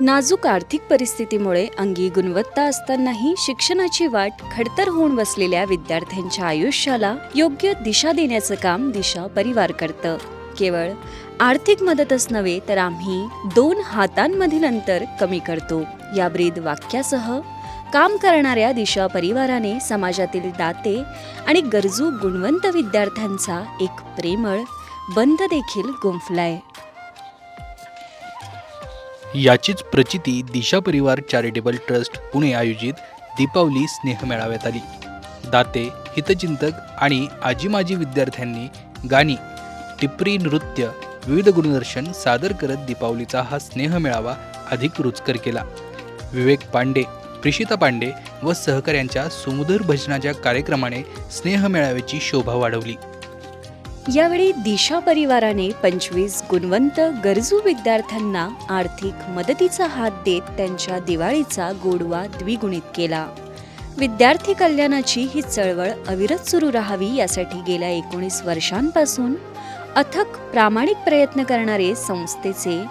नाजूक आर्थिक परिस्थितीमुळे अंगी गुणवत्ता असतानाही शिक्षणाची वाट खडतर होऊन बसलेल्या विद्यार्थ्यांच्या आयुष्याला योग्य दिशा देण्याचं काम दिशा परिवार करतं केवळ आर्थिक मदतच नव्हे तर आम्ही दोन हातांमधील अंतर कमी करतो. या ब्रीद वाक्यासह काम करणाऱ्या दिशा परिवाराने समाजातील दाते आणि गरजू गुणवंत विद्यार्थ्यांचा एक प्रेमळ बंध देखील गुंफलाय. याचीच प्रचिती दिशा परिवार चॅरिटेबल ट्रस्ट पुणे आयोजित दीपावली स्नेह मेळाव्यात आली. दाते हितचिंतक आणि आजी माजी विद्यार्थ्यांनी गाणी टिपरी नृत्य विविध गुणदर्शन सादर करत दीपावलीचा हा स्नेह मेळावा अधिक रुचकर केला. विवेक पांडे प्रिषिता पांडे व सहकाऱ्यांच्या सुमधुर भजनाच्या कार्यक्रमाने स्नेह मेळाव्याची शोभा वाढवली. यावेळी दिशा परिवाराने पंचवीस गुणवंत गरजू विद्यार्थ्यांना आर्थिक मदतीचा हात देत त्यांच्या दिवाळीचा गोडवा द्विगुणित केला. विद्यार्थी कल्याणाची ही चळवळ अविरत सुरू राहावी यासाठी गेल्या एकोणीस वर्षांपासून अथक प्रामाणिक प्रयत्न करणारे संस्थेचे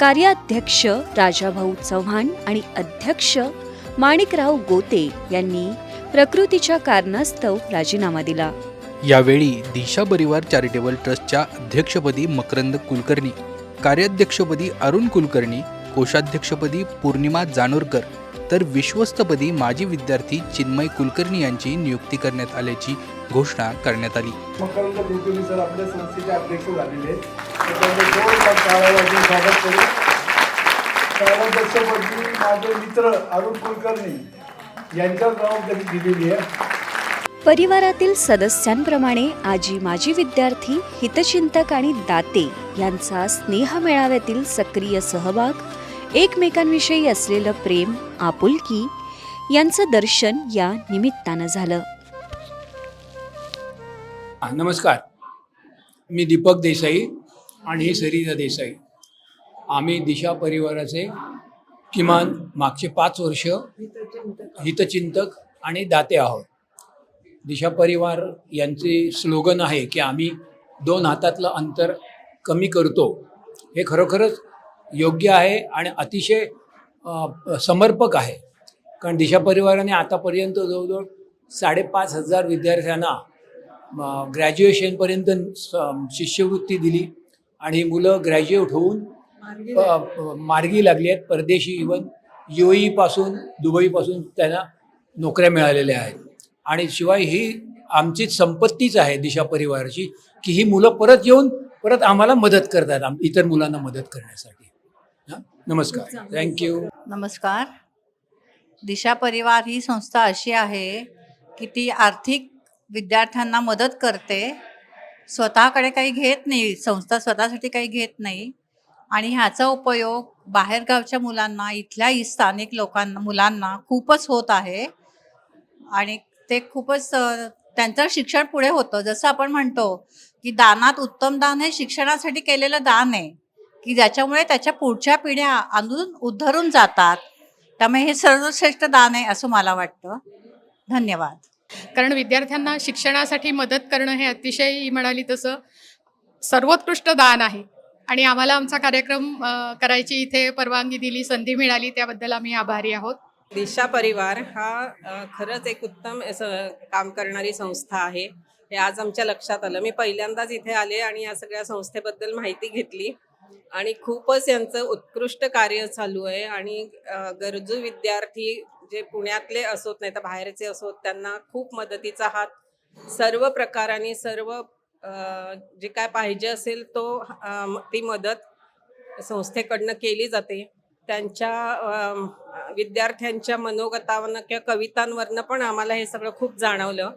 कार्याध्यक्ष राजाभाऊ चव्हाण आणि अध्यक्ष माणिकराव गोते यांनी प्रकृतीच्या कारणास्तव राजीनामा दिला. यावेळी दिशा परिवार चॅरिटेबल ट्रस्टच्या अध्यक्षपदी मकरंद कुलकर्णी कार्याध्यक्षपदी अरुण कुलकर्णी कोषाध्यक्षपदी पौर्णिमा जानोरकर तर विश्वस्तपदी माजी विद्यार्थी चिन्मय कुलकर्णी यांची नियुक्ती करण्यात आल्याची घोषणा करण्यात आली. मकरंद कुलकर्णी सर आपल्या संस्थेचे अध्यक्ष झालेले कार्याध्यक्षपदी माझे मित्र अरुण कुलकर्णी यांच्या जबाबदारी दिलेली आहे परिवारातील सदस्यांप्रमाणे आजी माजी विद्यार्थी हितचिंतक आणि दाते यांचा स्नेह मेळाव्यातील सक्रिय सहभाग एकमेकांविषयी असलेलं प्रेम आपुलकी यांचं दर्शन या निमित्तानं झालं. नमस्कार. मी दीपक देसाई आणि सरिता देसाई. आम्ही दिशा परिवाराचे किमान मागचे पाच वर्ष हितचिंतक आणि दाते आहोत. दिशा परिवार यांचे स्लोगन आहे की आम्ही दोन हातातलं अंतर कमी करतो. हे खरोखरच योग्य आहे आणि अतिशय समर्पक आहे. कारण दिशा परिवाराने आतापर्यंत जवळजवळ साडेपाच हजार विद्यार्थ्यांना ग्रॅज्युएशनपर्यंत स- शिष्यवृत्ती दिली. आणि ही मुलं ग्रॅज्युएट होऊन मार्गी लागली. आहेत. परदेशी इवन यू पासून दुबईपासून त्यांना नोकऱ्या मिळालेल्या आहेत. आणि शिवाय ही आमचीच संपत्तीच आहे दिशा परिवाराची की ही मुलं परत येऊन परत आम्हाला मदत करतात इतर मुलांना मदत करण्यासाठी. नमस्कार. थँक्यू नमस्कार. दिशा परिवार ही संस्था अशी आहे की ती आर्थिक विद्यार्थ्यांना मदत करते. स्वतःकडे काही घेत नाही संस्था स्वतःसाठी काही घेत नाही. आणि ह्याचा उपयोग बाहेरगावच्या मुलांना इथल्या स्थानिक लोकांना मुलांना खूपच होत आहे. आणि ते खूपच त्यांचं शिक्षण पुढे होतं. जसं आपण म्हणतो की दानात उत्तम दान हे शिक्षणासाठी केलेलं दान आहे की ज्याच्यामुळे त्याच्या पुढच्या पिढ्या अजून उद्धरून जातात. त्यामुळे हे सर्वश्रेष्ठ दान आहे असं मला वाटतं. धन्यवाद. कारण विद्यार्थ्यांना शिक्षणासाठी मदत करणं हे अतिशय म्हणाली तसं सर्वोत्कृष्ट दान आहे. आणि आम्हाला आमचा कार्यक्रम करायची इथे परवानगी दिली संधी मिळाली त्याबद्दल आम्ही आभारी आहोत. दिशा परिवार हा खरंच एक उत्तम असं काम करणारी संस्था आहे. हे आज आमच्या लक्षात आलं. मी पहिल्यांदाच इथे आले आणि या सगळ्या संस्थेबद्दल माहिती घेतली. आणि खूपच यांचं उत्कृष्ट कार्य चालू आहे आणि गरजू विद्यार्थी जे पुण्यातले असोत नाही तर बाहेरचे असोत त्यांना खूप मदतीचा हात सर्व प्रकाराने सर्व जे काय पाहिजे असेल तो ती मदत संस्थेकडनं केली जाते. त्यांच्या विद्यार्थ्यांच्या मनोगतावरनं किंवा कवितांवरनं पण आम्हाला हे सगळं खूप जाणवलं.